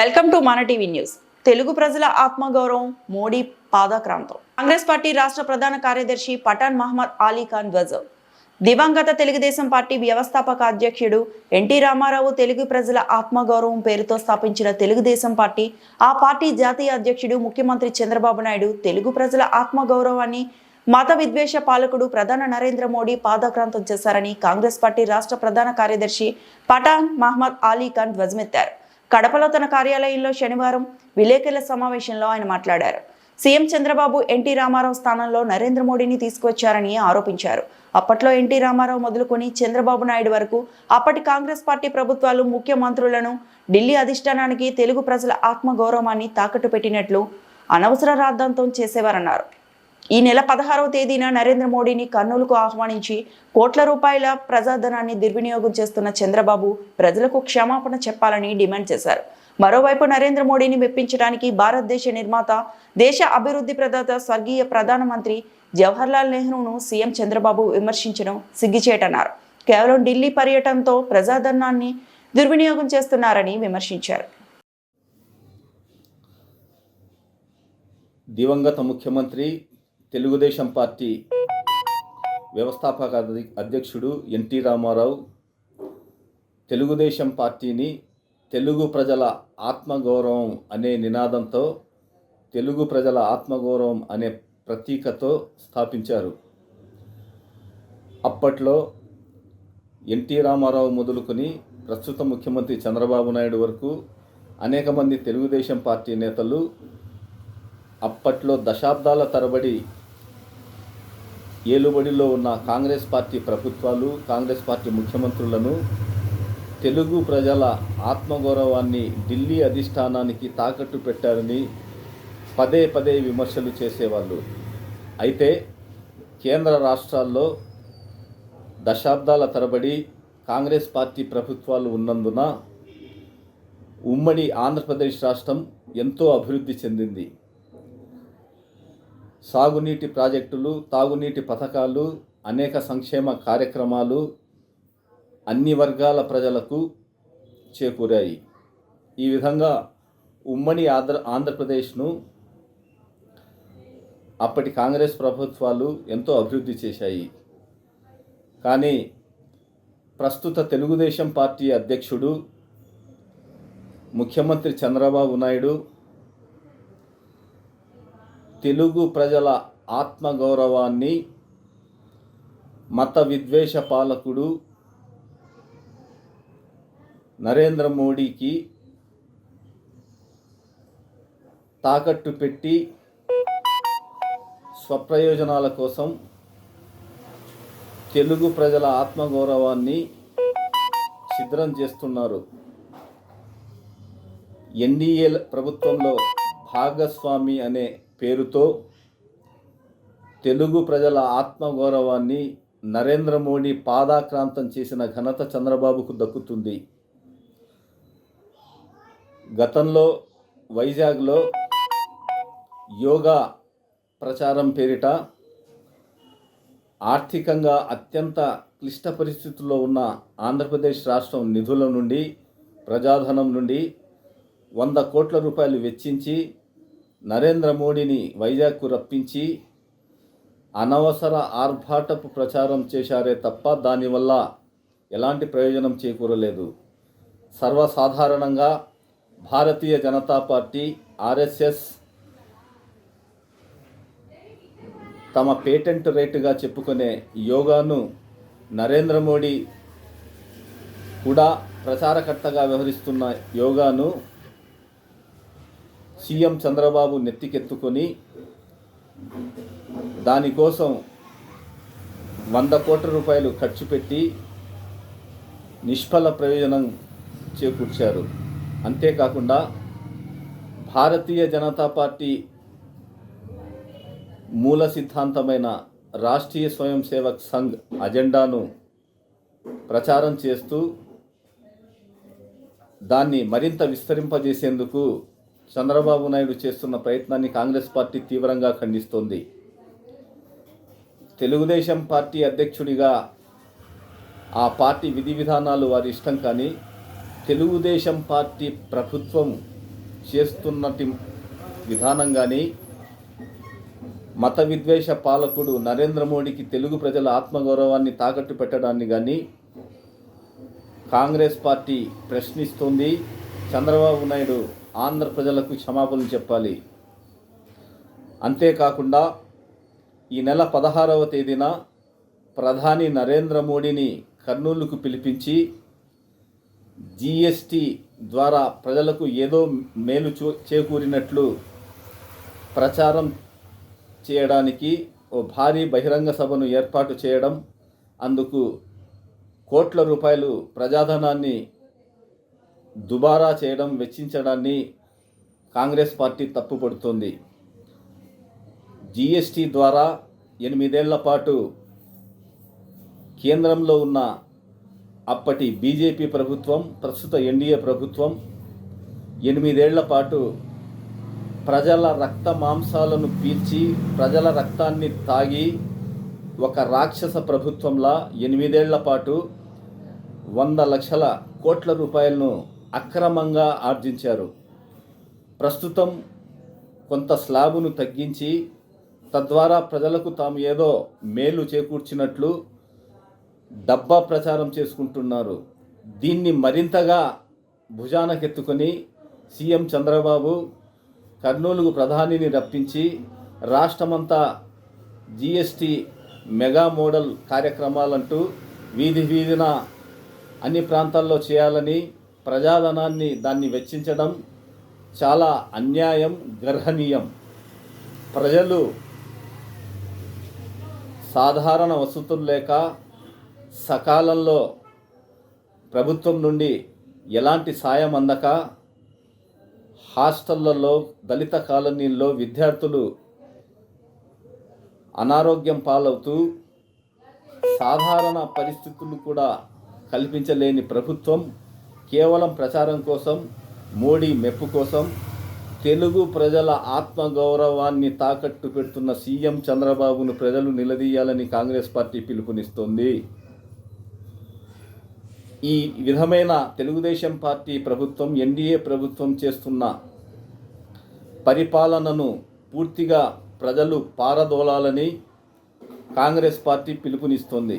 Welcome to మన TV news. Telugu ప్రజల ఆత్మగౌరవం మోడీ పాదక్రాంతం. కాంగ్రెస్ పార్టీ రాష్ట్ర ప్రధాన కార్యదర్శి పఠాన్ మహమ్మద్ అలీ ఖాన్ ధ్వజం. దివంగత తెలుగుదేశం పార్టీ వ్యవస్థాపక అధ్యక్షుడు ఎన్టీ రామారావు తెలుగు ప్రజల ఆత్మగౌరవం పేరుతో స్థాపించిన తెలుగుదేశం పార్టీ ఆ పార్టీ జాతీయ అధ్యక్షుడు ముఖ్యమంత్రి చంద్రబాబు నాయుడు తెలుగు ప్రజల ఆత్మగౌరవాన్ని మత విద్వేష పాలకుడు ప్రధాన నరేంద్ర మోడీ పాదక్రాంతం చేశారని కాంగ్రెస్ పార్టీ రాష్ట్ర ప్రధాన కార్యదర్శి పఠాన్ మహమ్మద్ అలీ ఖాన్ ధ్వజమెత్తారు. కడపలో తన కార్యాలయంలో శనివారం విలేకరుల సమావేశంలో ఆయన మాట్లాడారు. సీఎం చంద్రబాబు ఎన్టీ రామారావు స్థానంలో నరేంద్ర మోడీని తీసుకొచ్చారని ఆరోపించారు. అప్పట్లో ఎన్టీ రామారావు మొదలుకొని చంద్రబాబు నాయుడు వరకు అప్పటి కాంగ్రెస్ పార్టీ ప్రభుత్వాలు ముఖ్యమంత్రులను ఢిల్లీ అధిష్టానానికి తెలుగు ప్రజల ఆత్మగౌరవాన్ని తాకట్టు పెట్టినట్లు అనవసర రాద్ధాంతం చేసేవారన్నారు. ఈ నెల పదహారవ తేదీన నరేంద్ర మోడీని కర్నూలుకు ఆహ్వానించి కోట్ల రూపాయల ప్రజాధనాన్ని దుర్వినియోగం చేస్తున్న చంద్రబాబు ప్రజలకు క్షమాపణ చెప్పాలని డిమాండ్ చేశారు. మరోవైపు నరేంద్ర మోడీని మెప్పించడానికి భారతదేశ నిర్మాత దేశ అభివృద్ధి ప్రదాత స్వర్గీయ ప్రధానమంత్రి జవహర్లాల్ నెహ్రూను సీఎం చంద్రబాబు విమర్శించడం సిగ్గిచేటన్నారు. కేవలం ఢిల్లీ పర్యటనతో ప్రజాధనాన్ని దుర్వినియోగం చేస్తున్నారని విమర్శించారు. దివంగత ముఖ్యమంత్రి తెలుగుదేశం పార్టీ వ్యవస్థాపక అధి- అధ్యక్షుడు ఎన్టీ రామారావు తెలుగుదేశం పార్టీని తెలుగు ప్రజల ఆత్మగౌరవం అనే నినాదంతో తెలుగు ప్రజల ఆత్మగౌరవం అనే ప్రతీకతో స్థాపించారు. అప్పట్లో ఎన్టీ రామారావు మొదలుకొని ప్రస్తుత ముఖ్యమంత్రి చంద్రబాబు నాయుడు వరకు అనేక మంది తెలుగుదేశం పార్టీ నేతలు అప్పట్లో దశాబ్దాల తరబడి ఏలుబడిలో ఉన్న కాంగ్రెస్ పార్టీ ప్రభుత్వాలు కాంగ్రెస్ పార్టీ ముఖ్యమంత్రులను తెలుగు ప్రజల ఆత్మగౌరవాన్ని ఢిల్లీ అధిష్టానానికి తాకట్టు పెట్టారని పదే పదే విమర్శలు చేసేవాళ్ళు. అయితే కేంద్ర రాష్ట్రాల్లో దశాబ్దాల తరబడి కాంగ్రెస్ పార్టీ ప్రభుత్వాలు ఉన్నందున ఉమ్మడి ఆంధ్రప్రదేశ్ రాష్ట్రం ఎంతో అభివృద్ధి చెందింది. సాగునీటి ప్రాజెక్టులు తాగునీటి పథకాలు అనేక సంక్షేమ కార్యక్రమాలు అన్ని వర్గాల ప్రజలకు చేకూరాయి. ఈ విధంగా ఉమ్మడి ఆంధ్ర ఆంధ్రప్రదేశ్ను అప్పటి కాంగ్రెస్ ప్రభుత్వాలు ఎంతో అభివృద్ధి చేశాయి. కానీ ప్రస్తుత తెలుగుదేశం పార్టీ అధ్యక్షుడు ముఖ్యమంత్రి చంద్రబాబు నాయుడు తెలుగు ప్రజల ఆత్మగౌరవాన్ని మత విద్వేష పాలకుడు నరేంద్ర మోడీకి తాకట్టు పెట్టి స్వప్రయోజనాల కోసం తెలుగు ప్రజల ఆత్మగౌరవాన్ని ఛిద్రం చేస్తున్నారు. ఎన్డీఏ ప్రభుత్వంలో భాగస్వామి అనే పేరుతో తెలుగు ప్రజల ఆత్మగౌరవాన్ని నరేంద్ర మోడీ పాదాక్రాంతం చేసిన ఘనత చంద్రబాబుకు దక్కుతుంది. గతంలో వైజాగ్లో యోగా ప్రచారం పేరిట ఆర్థికంగా అత్యంత క్లిష్ట పరిస్థితుల్లో ఉన్న ఆంధ్రప్రదేశ్ రాష్ట్రం నిధుల నుండి ప్రజాధనం నుండి వంద కోట్ల రూపాయలు వెచ్చించి నరేంద్ర మోడీని వైజాగ్కు రప్పించి అనవసర ఆర్భాటపు ప్రచారం చేశారే తప్ప దానివల్ల ఎలాంటి ప్రయోజనం చేకూరలేదు. సర్వసాధారణంగా భారతీయ జనతా పార్టీ ఆర్ఎస్ఎస్ తమ పేటెంట్ రేటుగా చెప్పుకునే యోగాను నరేంద్ర మోడీ కూడా ప్రచారకర్తగా వ్యవహరిస్తున్న యోగాను సీఎం చంద్రబాబు నెత్తికెత్తుకొని దానికోసం వంద కోట్ల రూపాయలు ఖర్చు పెట్టి నిష్ఫల ప్రయోజనం చేకూర్చారు. అంతేకాకుండా భారతీయ జనతా పార్టీ మూల సిద్ధాంతమైన రాష్ట్రీయ స్వయం సేవక్ సంఘ్ అజెండాను ప్రచారం చేస్తూ దాన్ని మరింత విస్తరింపజేసేందుకు చంద్రబాబు నాయుడు చేస్తున్న ప్రయత్నాన్ని కాంగ్రెస్ పార్టీ తీవ్రంగా ఖండిస్తోంది. తెలుగుదేశం పార్టీ అధ్యక్షుడిగా ఆ పార్టీ విధి విధానాలు వారి ఇష్టం కానీ తెలుగుదేశం పార్టీ ప్రభుత్వం చేస్తున్నటి విధానం కానీ మత విద్వేష పాలకుడు నరేంద్ర మోడీకి తెలుగు ప్రజల ఆత్మగౌరవాన్ని తాకట్టు పెట్టడాన్ని కానీ కాంగ్రెస్ పార్టీ ప్రశ్నిస్తుంది. చంద్రబాబు నాయుడు ఆంధ్ర ప్రజలకు క్షమాపణలు చెప్పాలి. అంతేకాకుండా ఈ నెల పదహారవ తేదీన ప్రధాని నరేంద్ర మోడీని కర్నూలుకు పిలిపించి జిఎస్టి ద్వారా ప్రజలకు ఏదో మేలు చూ చేకూరినట్లు ప్రచారం చేయడానికి ఓ భారీ బహిరంగ సభను ఏర్పాటు చేయడం అందుకు కోట్ల రూపాయలు ప్రజాధనాన్ని దుబారా చేయడం వెచ్చించడాన్ని కాంగ్రెస్ పార్టీ తప్పుపడుతోంది. జిఎస్టి ద్వారా ఎనిమిదేళ్ళ పాటు కేంద్రంలో ఉన్న అప్పటి బీజేపీ ప్రభుత్వం ప్రస్తుత ఎన్డీఏ ప్రభుత్వం ఎనిమిదేళ్ళ పాటు ప్రజల రక్త మాంసాలను పీల్చి ప్రజల రక్తాన్ని తాగి ఒక రాక్షస ప్రభుత్వంలా ఎనిమిదేళ్ళ పాటు వంద లక్షల కోట్ల రూపాయలను అక్రమంగా ఆర్జించారు. ప్రస్తుతం కొంత స్లాబును తగ్గించి తద్వారా ప్రజలకు తాము ఏదో మేలు చేకూర్చినట్లు డబ్బా ప్రచారం చేసుకుంటున్నారు. దీన్ని మరింతగా భుజానకెత్తుకొని సీఎం చంద్రబాబు కర్నూలుకు ప్రధానిని రప్పించి రాష్ట్రమంతా జీఎస్టీ మెగా మోడల్ కార్యక్రమాలంటూ వీధి వీధిన అన్ని ప్రాంతాల్లో చేయాలని ప్రజాధనాన్ని దాన్ని వెచ్చించడం చాలా అన్యాయం గర్హనీయం ప్రజలు సాధారణ వసతులు లేక సకాలంలో ప్రభుత్వం నుండి ఎలాంటి సాయం అందక హాస్టళ్ళలో దళిత కాలనీల్లో విద్యార్థులు అనారోగ్యం పాలవుతూ సాధారణ పరిస్థితులు కూడా కల్పించలేని ప్రభుత్వం కేవలం ప్రచారం కోసం మోడీ మెప్పు కోసం తెలుగు ప్రజల ఆత్మగౌరవాన్ని తాకట్టు పెడుతున్న సీఎం చంద్రబాబును ప్రజలు నిలదీయాలని కాంగ్రెస్ పార్టీ పిలుపునిస్తోంది. ఈ విధమైన తెలుగుదేశం పార్టీ ప్రభుత్వం ఎన్డీఏ ప్రభుత్వం చేస్తున్న పరిపాలనను పూర్తిగా ప్రజలు పారదోలాలని కాంగ్రెస్ పార్టీ పిలుపునిస్తోంది.